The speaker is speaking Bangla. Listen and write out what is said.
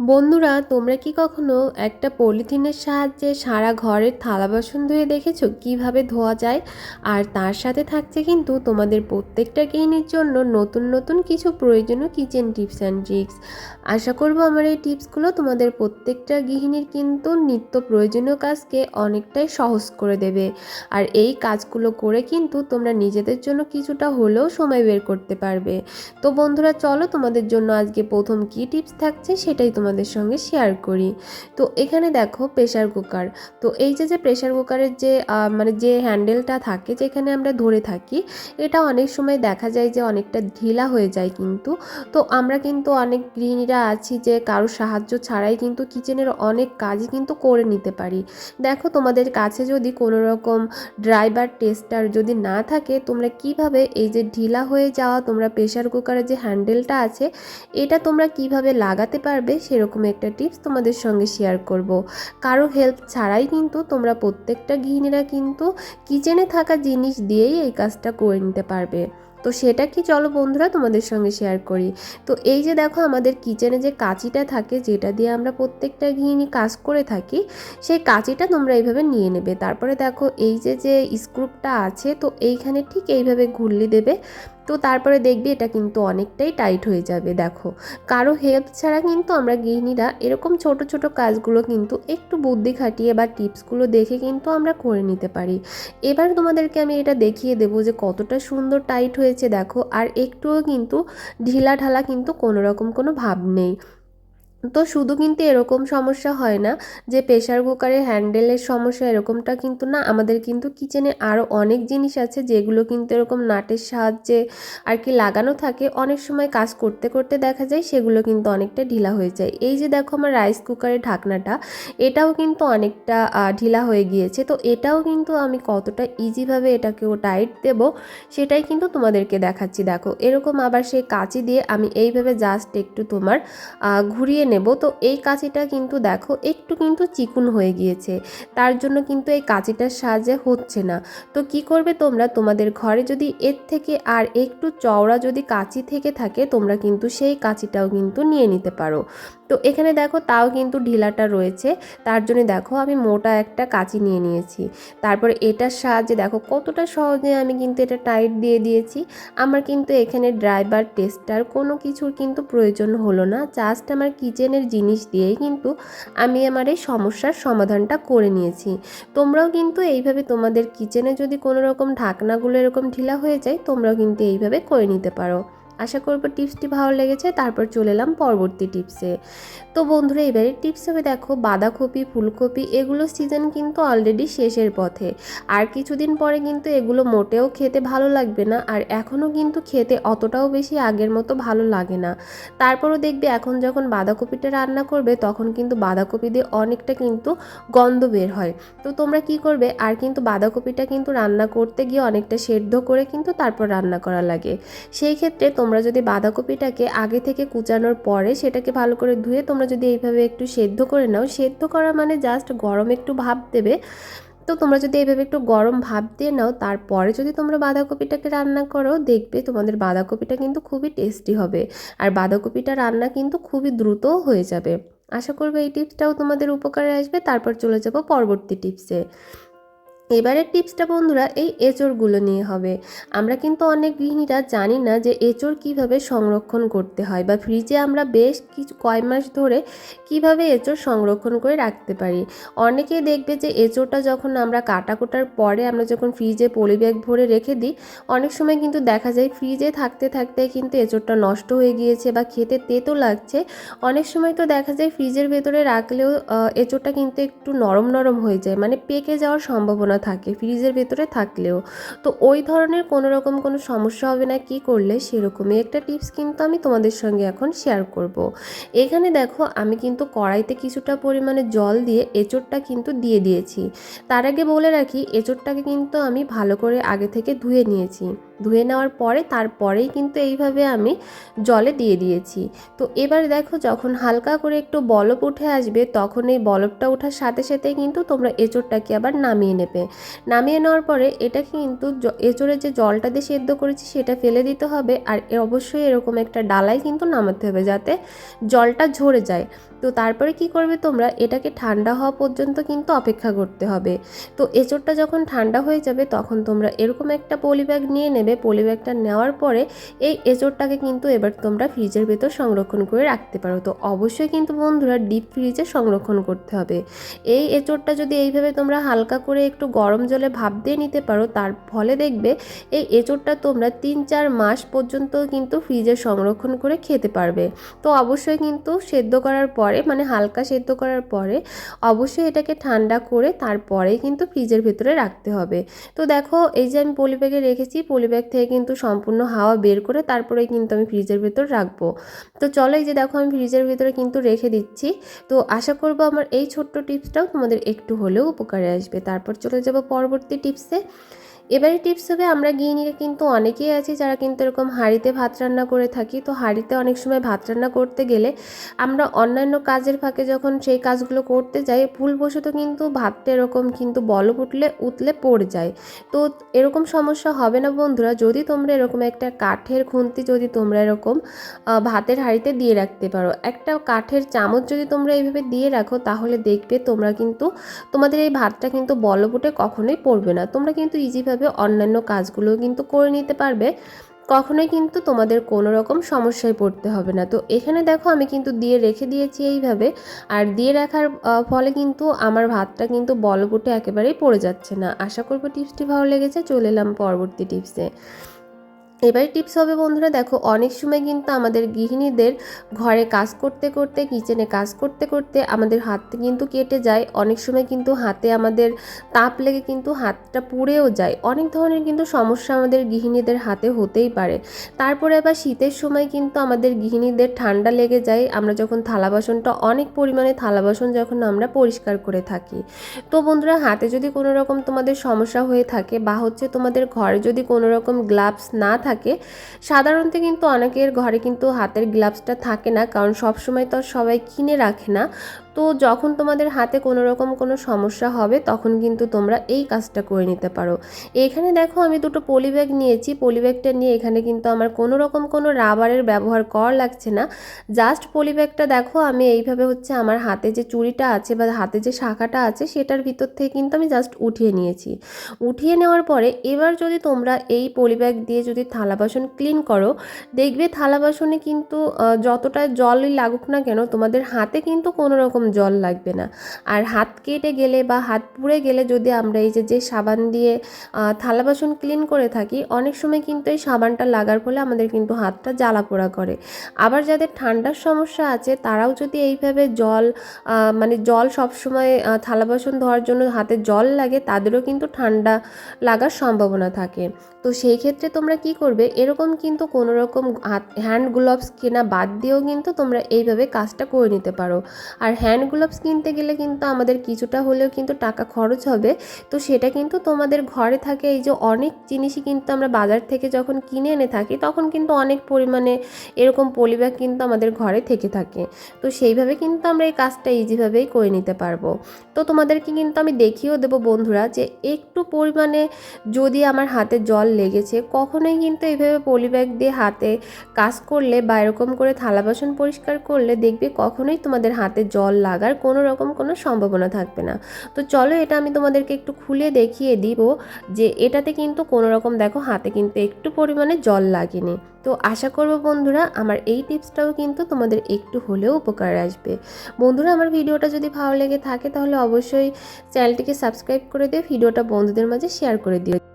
বন্ধুরা, তোমরা কি কখনো একটা পলিথিনের সাহায্যে সারা ঘরের থালা বাসন ধুয়ে দেখেছ? কীভাবে ধোয়া যায়? আর তার সাথে থাকছে কিন্তু তোমাদের প্রত্যেকটা গৃহিণীর জন্য নতুন নতুন কিছু প্রয়োজনীয় কিচেন টিপস অ্যান্ড ট্রিক্স। আশা করব আমার এই টিপসগুলো তোমাদের প্রত্যেকটা গৃহিণীর কিন্তু নিত্য প্রয়োজনীয় কাজকে অনেকটাই সহজ করে দেবে। আর এই কাজগুলো করে কিন্তু তোমরা নিজেদের জন্য কিছুটা হলেও সময় বের করতে পারবে। তো বন্ধুরা, চলো তোমাদের জন্য আজকে প্রথম কি টিপস থাকছে সেটাই তোমাদের সঙ্গে শেয়ার করি। তো এখানে দেখো প্রেশার কুকার তো এই যে যে প্রেশার কুকারের যে মানে যে হ্যান্ডেলটা থাকে, যেখানে আমরা ধরে থাকি, এটা অনেক সময় দেখা যায় যে অনেকটা ঢিলা হয়ে যায় কিন্তু। তো আমরা কিন্তু অনেক গৃহিণীরা আছি যে কারও সাহায্য ছাড়াই কিন্তু কিচেনের অনেক কাজই কিন্তু করে নিতে পারি। দেখো তোমাদের কাছে যদি কোনো রকম ড্রাইভার টেস্টার যদি না থাকে, তোমরা কীভাবে এই যে ঢিলা হয়ে যাওয়া, তোমরা প্রেশার কুকারের যে হ্যান্ডেলটা আছে, এটা তোমরা কীভাবে লাগাতে পারবে সেরকম একটা টিপস তোমাদের সঙ্গে শেয়ার করব। কারও হেল্প ছাড়াই কিন্তু তোমরা প্রত্যেকটা গৃহিণীরা কিন্তু কিচেনে থাকা জিনিস দিয়েই এই কাজটা করে নিতে পারবে। তো সেটা কি চলো বন্ধুরা তোমাদের সঙ্গে শেয়ার করি। তো এই যে দেখো আমাদের কিচেনে যে কাঁচিটা থাকে, যেটা দিয়ে আমরা প্রত্যেকটা গৃহিণী কাজ করে থাকি, সেই কাঁচিটা তোমরা এইভাবে নিয়ে নেবে। তারপরে দেখো এই যে যে স্ক্রুপটা আছে, তো এইখানে ঠিক এইভাবে ঘুরলি দেবে। তো তারপরে দেখবি এটা কিন্তু অনেকটাই টাইট হয়ে যাবে, দেখো। কারও হেল্প ছাড়া কিন্তু আমরা গৃহিণীরা এরকম ছোট ছোট কাজগুলো কিন্তু একটু বুদ্ধি খাটিয়ে বা টিপসগুলো দেখে কিন্তু আমরা করে নিতে পারি। এবার তোমাদেরকে আমি এটা দেখিয়ে দেবো যে কতটা সুন্দর টাইট হয়েছে, দেখো। আর একটুও কিন্তু ঢিলা ঢালা কিন্তু কোনো রকম কোনো ভাব নেই। তো শুধু কিন্তু এরকম সমস্যা হয় না যে প্রেশার কুকারের হ্যান্ডেলের সমস্যা এরকমটা কিন্তু না। আমাদের কিন্তু কিচেনে আরও অনেক জিনিস আছে যেগুলো কিন্তু এরকম নাটের সাহায্যে আর কি লাগানো থাকে। অনেক সময় কাজ করতে করতে দেখা যায় সেগুলো কিন্তু অনেকটা ঢিলা হয়ে যায়। এই যে দেখো আমার রাইস কুকারের ঢাকনাটা, এটাও কিন্তু অনেকটা ঢিলা হয়ে গিয়েছে। তো এটাও কিন্তু আমি কতটা ইজিভাবে এটাকেও টাইট দেব সেটাই কিন্তু তোমাদেরকে দেখাচ্ছি। দেখো, এরকম আবার সেই কাঁচি দিয়ে আমি এইভাবে জাস্ট একটু তোমার ঘুরিয়ে নেব। তো এই কাঁচিটা কিন্তু দেখো একটু কিন্তু চিকুন হয়ে গিয়েছে। তার জন্য কিন্তু এই কাঁচিটার সাহায্যে হচ্ছে না। তো কি করবে তোমরা? তোমাদের ঘরে যদি এর থেকে আর একটু চওড়া যদি কাঁচি থেকে থাকে, তোমরা কিন্তু সেই কাঁচিটাও কিন্তু নিয়ে নিতে পারো। তো এখানে দেখো তাও কিন্তু ঢিলাটা রয়েছে। তার জন্য দেখো আমি মোটা একটা কাঁচি নিয়ে নিয়েছি। তারপর এটার সাহায্যে দেখো কতটা সহজে আমি কিন্তু এটা টাইট দিয়ে দিয়েছি। আমার কিন্তু এখানে ড্রাইভার, টেস্টার কোনো কিছুর কিন্তু প্রয়োজন হলো না। জাস্ট আমার কিচেনের জিনিস দিয়েই কিন্তু আমি আমার এই সমস্যার সমাধানটা করে নিয়েছি। তোমরাও কিন্তু এইভাবে তোমাদের কিচেনে যদি কোনো রকম ঢাকনাগুলো এরকম ঢিলা হয়ে যায়, তোমরাও কিন্তু এইভাবে করে নিতে পারো। আশা করব টিপসটি ভালো লেগেছে, তারপর চলে এলাম পরবর্তী টিপসে। তো বন্ধুরা, এবারে টিপস হবে দেখো, বাঁধাকপি, ফুলকপি, এগুলো সিজন কিন্তু অলরেডি শেষের পথে। আর কিছুদিন পরে কিন্তু এগুলো মোটেও খেতে ভালো লাগবে না, আর এখনও কিন্তু খেতে অতটাও বেশি আগের মতো ভালো লাগে না। তারপরও দেখবে এখন যখন বাঁধাকপিটা রান্না করবে, তখন কিন্তু বাঁধাকপি দিয়ে অনেকটা কিন্তু গন্ধ বের হয়। তো তোমরা কি করবে, আর কিন্তু বাঁধাকপিটা কিন্তু রান্না করতে গিয়ে অনেকটা সেদ্ধ করে কিন্তু তারপর রান্না করা লাগে। সেই ক্ষেত্রে তোমরা যদি বাঁধাকপিটাকে আগে থেকে কুচানোর পরে সেটাকে ভালো করে ধুয়ে তোমরা যদি এইভাবে একটু সেদ্ধ করে নাও, সেদ্ধ করা মানে জাস্ট গরম একটু ভাব দেবে। তো তোমরা যদি এইভাবে একটু গরম ভাব দিয়ে নাও, তারপরে যদি তোমরা বাঁধাকপিটাকে রান্না করো, দেখবে তোমাদের বাঁধাকপিটা কিন্তু খুবই টেস্টি হবে। আর বাঁধাকপিটা রান্না কিন্তু খুবই দ্রুতও হয়ে যাবে। আশা করব এই টিপসটাও তোমাদের উপকারে আসবে। তারপর চলে যাব পরবর্তী টিপসে। এবারের টিপসটা বন্ধুরা এই এঁচড়গুলো নিয়ে হবে। আমরা কিন্তু অনেক গৃহিণীরা জানি না যে এঁচড় কীভাবে সংরক্ষণ করতে হয় বা ফ্রিজে আমরা বেশ কিছু, কয় মাস ধরে কীভাবে এঁচড় সংরক্ষণ করে রাখতে পারি। অনেকে দেখবে যে এঁচড়টা যখন আমরা কাটা কোটার পরে আমরা যখন ফ্রিজে পলি ব্যাগ ভরে রেখে দিই, অনেক সময় কিন্তু দেখা যায় ফ্রিজে থাকতে থাকতে কিন্তু এঁচড়টা নষ্ট হয়ে গিয়েছে বা খেতে তেতো লাগছে। অনেক সময় তো দেখা যায় ফ্রিজের ভেতরে রাখলেও এঁচড়টা কিন্তু একটু নরম নরম হয়ে যায় মানে পেকে যাওয়ার সম্ভাবনা থাকে, ফ্রিজের ভেতরে থাকলেও। তো ওই ধরনের কোনো রকম কোনো সমস্যা হবে না, কি করলে সেরকমই একটা টিপস কিন্তু আমি তোমাদের সঙ্গে এখন শেয়ার করব। এখানে দেখো, আমি কিন্তু কড়াইতে কিছুটা পরিমাণে জল দিয়ে এঁচড়টা কিন্তু দিয়ে দিয়েছি। তার আগে বলে রাখি, এঁচড়টাকে কিন্তু আমি ভালো করে আগে থেকে ধুয়ে নিয়েছি। ধুয়ে নেওয়ার পরে, তারপরেই কিন্তু এইভাবে আমি জলে দিয়ে দিয়েছি। তো এবার দেখো, যখন হালকা করে একটু বলপ উঠে আসবে, তখন এই বলপটা ওঠার সাথে সাথে কিন্তু তোমরা এঁচড়টাকে আবার নামিয়ে নেবে। নামিয়ে নেওয়ার পরে এটা কিন্তু এঁচড়ে যে জলটা দিয়ে সেদ্ধ করেছি সেটা ফেলে দিতে হবে আর অবশ্যই এরকম একটা ডালায় কিন্তু নামাতে হবে যাতে জলটা ঝরে যায়। তো তারপরে কি করবে তোমরা? এটাকে ঠান্ডা হওয়া পর্যন্ত কিন্তু অপেক্ষা করতে হবে। তো এঁচোড়টা যখন ঠান্ডা হয়ে যাবে, তখন তোমরা এরকম একটা পলি ব্যাগ নিয়ে নেবে। পলি ব্যাগটা নেওয়ার পরে এই এঁচোড়টাকে কিন্তু এবার তোমরা ফ্রিজের ভেতর সংরক্ষণ করে রাখতে পারো। তো অবশ্যই কিন্তু বন্ধুরা ডিপ ফ্রিজে সংরক্ষণ করতে হবে। এই এঁচোড়টা যদি এইভাবে তোমরা হালকা করে একটু গরম জলে ভাপ দিয়ে নিতে পারো, তার ফলে দেখবে এই এঁচোড়টা তোমরা তিন চার মাস পর্যন্ত কিন্তু ফ্রিজে সংরক্ষণ করে খেতে পারবে। তো অবশ্যই কিন্তু সেদ্ধ করার পরে মানে হালকা সেদ্ধ করার পরে অবশ্যই এটাকে ঠান্ডা করে তারপরেই কিন্তু ফ্রিজের ভেতরে রাখতে হবে। তো দেখো, এই যে আমি পলি ব্যাগে রেখেছি পলি ব্যাগ থেকে কিন্তু সম্পূর্ণ হাওয়া বের করে তারপরে কিন্তু আমি ফ্রিজের ভেতর রাখব। তো চলো এই যে দেখো, আমি ফ্রিজের ভেতরে কিন্তু রেখে দিচ্ছি। তো আশা করব আমার এই ছোট্ট টিপসটাও তোমাদের একটু হলেও উপকারে আসবে। তারপর চলে যাব পরবর্তী টিপসে। এবারে টিপস হবে, আমরা গৃহিণীরা কিন্তু অনেকেই আছি যারা কিন্তু এরকম হাঁড়িতে ভাত রান্না করে থাকি। তো হাঁড়িতে অনেক সময় ভাত রান্না করতে গেলে আমরা অন্যান্য কাজের ফাঁকে যখন সেই কাজগুলো করতে যাই, ভুলবশত কিন্তু ভাতটা এরকম কিন্তু বলক উঠলে উতলে পড়ে যায়। তো এরকম সমস্যা হবে না বন্ধুরা, যদি তোমরা এরকম একটা কাঠের খুন্তি যদি তোমরা এরকম ভাতের হাঁড়িতে দিয়ে রাখতে পারো। একটা কাঠের চামচ যদি তোমরা এইভাবে দিয়ে রাখো, তাহলে দেখবে তোমরা কিন্তু তোমাদের এই ভাতটা কিন্তু বলবুটে কখনোই পড়বে না। তোমরা কিন্তু ইজিভাবে অন্যান্য কাজগুলো কিন্তু করে নিতে পারবে। কখনোই কিন্তু তোমাদের কোনো রকম সমস্যায় পড়তে হবে না। তো এখানে দেখো আমি কিন্তু দিয়ে রেখে দিয়েছি এইভাবে। আর দিয়ে রাখার ফলে কিন্তু আমার ভাতটা কিন্তু বলবুটে একেবারেই পড়ে যাচ্ছে না। আশা করব টিপসটি ভালো লেগেছে। চলে এলাম পরবর্তী টিপসে। এবারে টিপস হবে বন্ধুরা, দেখো অনেক সময় কিন্তু আমাদের গৃহিণীদের ঘরে কাজ করতে করতে, কিচেনে কাজ করতে করতে আমাদের হাত কিন্তু কেটে যায়। অনেক সময় কিন্তু হাতে আমাদের তাপ লেগে কিন্তু হাতটা পুড়েও যায়। অনেক ধরনের কিন্তু সমস্যা আমাদের গৃহিণীদের হাতে হতেই পারে। তারপরে আবার শীতের সময় কিন্তু আমাদের গৃহিণীদের ঠান্ডা লেগে যায়। আমরা যখন থালা বাসনটা অনেক পরিমাণে থালা বাসন যখন আমরা পরিষ্কার করে থাকি। তো বন্ধুরা, হাতে যদি কোনো রকম তোমাদের সমস্যা হয়ে থাকে বা হচ্ছে তোমাদের ঘরে যদি কোনো রকম গ্লাভস না থাকে সাধারণত কিন্তু অনেকের ঘরে কিন্তু হাতের গ্লাভসটা থাকে না, কারণ সবসময় তো সবাই কিনে রাখে না। তো যখন তোমাদের হাতে কোনো রকম কোনো সমস্যা হবে, তখন কিন্তু তোমরা এই কাজটা করে নিতে পারো। এখানে দেখো আমি দুটো পলি ব্যাগ নিয়েছি। পলি ব্যাগটা নিয়ে এখানে কিন্তু আমার কোনো রকম কোনো রাবারের ব্যবহার করা লাগছে না। জাস্ট পলি ব্যাগটা দেখো, আমি এইভাবে হচ্ছে আমার হাতে যে চুড়িটা আছে বা হাতে যে শাখাটা আছে, সেটার ভিতর থেকে কিন্তু আমি জাস্ট উঠিয়ে নিয়েছি। উঠিয়ে নেওয়ার পরে এবার যদি তোমরা এই পলি ব্যাগ দিয়ে যদি থালা বাসন ক্লিন করো, দেখবে থালা বাসনে কিন্তু যতটা জলই লাগুক না কেন, তোমাদের হাতে কিন্তু কোনো রকম জল লাগবে না। আর হাত কেটে গেলে বা হাত পুড়ে গেলে যদি আমরা এই যে যে সাবান দিয়ে থালা বাসন ক্লিন করে থাকি, অনেক সময় কিন্তু এই সাবানটা লাগার ফলে আমাদের কিন্তু হাতটা জ্বালা পোড়া করে। আবার যাদের ঠান্ডার সমস্যা আছে, তারাও যদি এইভাবে জল মানে জল সবসময় থালা বাসন ধোয়ার জন্য হাতে জল লাগে, তাদেরও কিন্তু ঠান্ডা লাগার সম্ভাবনা থাকে। তো সেই ক্ষেত্রে তোমরা কি করবে? এরকম কিন্তু কোনো রকম হাত হ্যান্ড গ্লোভস কেনা বাদ দিয়েও কিন্তু তোমরা এইভাবে কাজটা করে নিতে পারো। আর হ্যান্ড গ্লোভস কিনতে গেলে কিন্তু আমাদের কিছুটা হলেও কিন্তু টাকা খরচ হবে। তো সেটা কিন্তু তোমাদের ঘরে থাকে এই যে অনেক জিনিসই কিন্তু আমরা বাজার থেকে যখন কিনে এনে থাকি, তখন কিন্তু অনেক পরিমাণে এরকম পলিব্যাগ কিন্তু আমাদের ঘরে থেকে থাকে। তো সেইভাবে কিন্তু আমরা এই কাজটা ইজিভাবেই করে নিতে পারব। তো তোমাদেরকে কিন্তু আমি দেখিয়েও দেবো বন্ধুরা যে একটু পরিমাণে যদি আমার হাতে জল লেগেছে, কখনোই কিন্তু এইভাবে পলিব্যাগ দিয়ে হাতে কাজ করলে বা এরকম করে থালা বাসন পরিষ্কার করলে দেখবে কখনোই তোমাদের হাতে জল লাগার কোনো রকম কোনো সম্ভাবনা থাকবে না। তো চলো এটা আমি তোমাদেরকে একটু খুলে দেখিয়ে দিব যে এটাতে কিন্তু কোনো রকম দেখো হাতে কিন্তু একটু পরিমাণে জল লাগেনি। তো আশা করব বন্ধুরা আমার এই টিপসটাও কিন্তু তোমাদের একটু হলেও উপকার আসবে। বন্ধুরা আমার ভিডিওটা যদি ভালো লেগে থাকে তাহলে অবশ্যই চ্যানেলটিকে সাবস্ক্রাইব করে দিও, ভিডিওটা বন্ধুদের মাঝে শেয়ার করে দিও।